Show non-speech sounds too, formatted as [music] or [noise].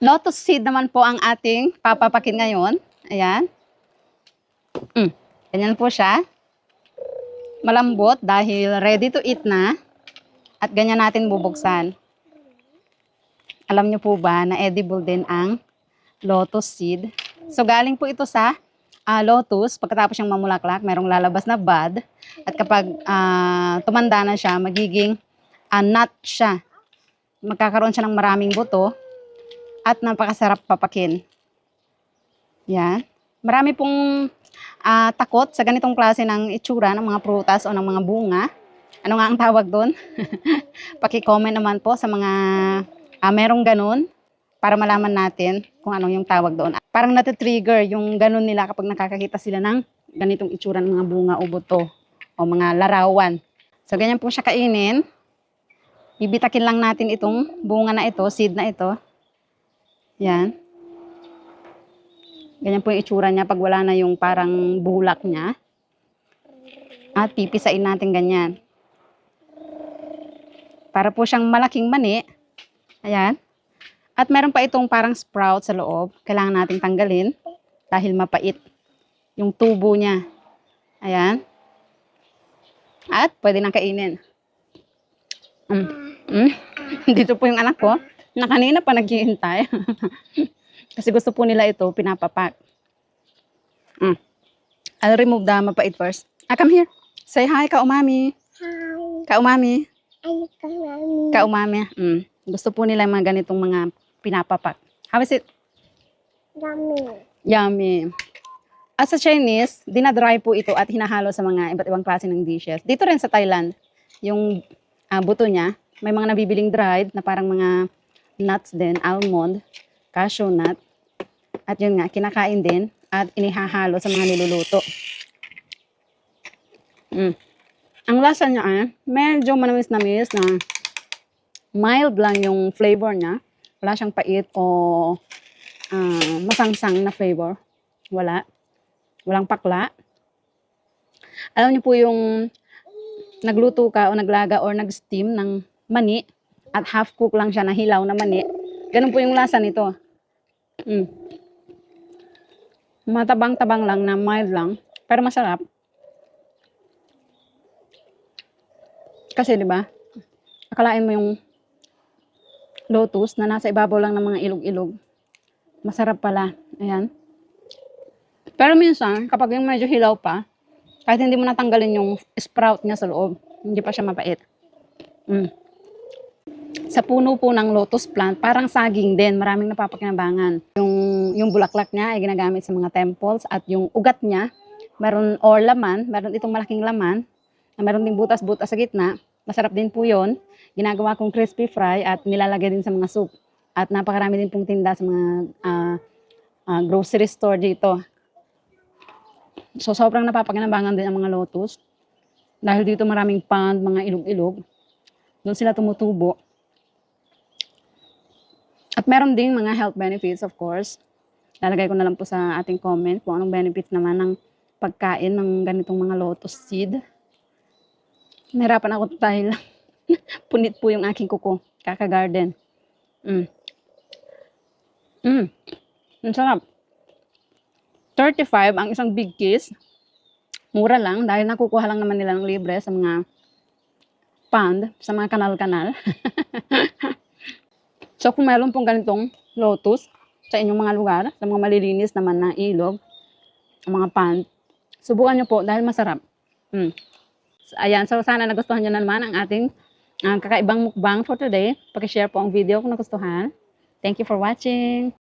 Lotus seed naman po ang ating papapakin ngayon. Ayan. Mm. Ganyan po siya. Malambot dahil ready to eat na. At ganyan natin bubuksan. Alam niyo po ba na edible din ang lotus seed? So galing po ito sa ah, lotus. Pagkatapos siyang mamulaklak, merong lalabas na bud. At kapag ah, tumanda na siya, magiging ah, nut siya. Magkakaroon siya ng maraming buto at napakasarap papakin. Yan. Marami pong ah, takot sa ganitong klase ng itsura ng mga prutas o ng mga bunga. Ano nga ang tawag doon? [laughs] Paki-comment naman po sa mga ah, merong ganun para malaman natin kung anong yung tawag doon. Parang natitrigger yung ganun nila kapag nakakakita sila ng ganitong itsura ng mga bunga o buto o mga larawan. So, ganyan po siya kainin. Bibitakin lang natin itong bunga na ito, seed na ito. Yan. Ganyan po yung itsura niya pag wala na yung parang bulak niya. At pipisain natin ganyan. Para po siyang malaking mani. Ayan. At meron pa itong parang sprout sa loob. Kailangan nating tanggalin dahil mapait yung tubo niya. Ayan. At pwede nang kainin. Mm. Mm. [laughs] Dito po yung anak ko na kanina pa naghihintay. [laughs] Kasi gusto po nila ito, pinapapak. Mm. I'll remove the mapait first. Ah, come here. Say hi, ka-umami. Hi. Ka-umami. Ay, kamami. Ka-umami. Mm. Gusto po nila mga ganitong mga pinapapak. How is it? Dami. Yummy. As sa Chinese, dinadry po ito at hinahalo sa mga iba't ibang klase ng dishes. Dito rin sa Thailand, yung ah, buto niya, may mga nabibiling dried na parang mga nuts din, almond, cashew nut. At yun nga, kinakain din at inihahalo sa mga niluluto. Mm. Ang lasa niya ay medyo manamis-namis na mild lang yung flavor niya. Wala siyang pait o ah, masangsang na flavor. Wala. Walang pakla. Alam niyo po yung nagluto ka o naglaga or nag-steam ng mani at half cook lang siya na hilaw na mani. Ganun po yung lasa nito. Mm. Matabang-tabang lang na mild lang. Pero masarap. Kasi 'di ba? Akalain mo yung lotus na nasa ibabaw lang ng mga ilog-ilog. Masarap pala. Ayan. Pero minsan, kapag yung medyo hilaw pa, kahit hindi mo natanggalin yung sprout niya sa loob, hindi pa siya mapait. Mm. Sa puno po ng lotus plant, parang saging din, maraming napapakinabangan. Yung, yung bulaklak niya ay ginagamit sa mga temples at yung ugat niya, meron or laman, meron itong malaking laman, na meron ding butas-butas sa gitna. Masarap din po yon. Ginagawa kong crispy fry at nilalagay din sa mga soup. At napakarami din pong tinda sa mga ah, ah, grocery store dito. So, sobrang napapakinabangan din ang mga lotus. Dahil dito maraming pond, mga ilog-ilog. Doon sila tumutubo. Meron ding mga health benefits, of course. Lalagay ko na lang po sa ating comment kung anong benefits naman ng pagkain ng ganitong mga lotus seed. Nahirapan ako dahil [laughs] punit po yung aking kuko. Kaka-garden. Mm. Mm. Ang sarap. 35 ang isang big kiss. Mura lang dahil nakukuha lang naman nila ng libre sa mga pond, sa mga kanal-kanal. [laughs] so kung meron pong ganitong lotus sa inyong mga lugar, sa mga malilinis naman na ilog, mga pond, subukan nyo po dahil masarap. Mm. So, Ayan, so sana nagustuhan nyo na naman ang ating ah, kakaibang mukbang for today. Pakishare po ang video kung nagustuhan. Thank you for watching.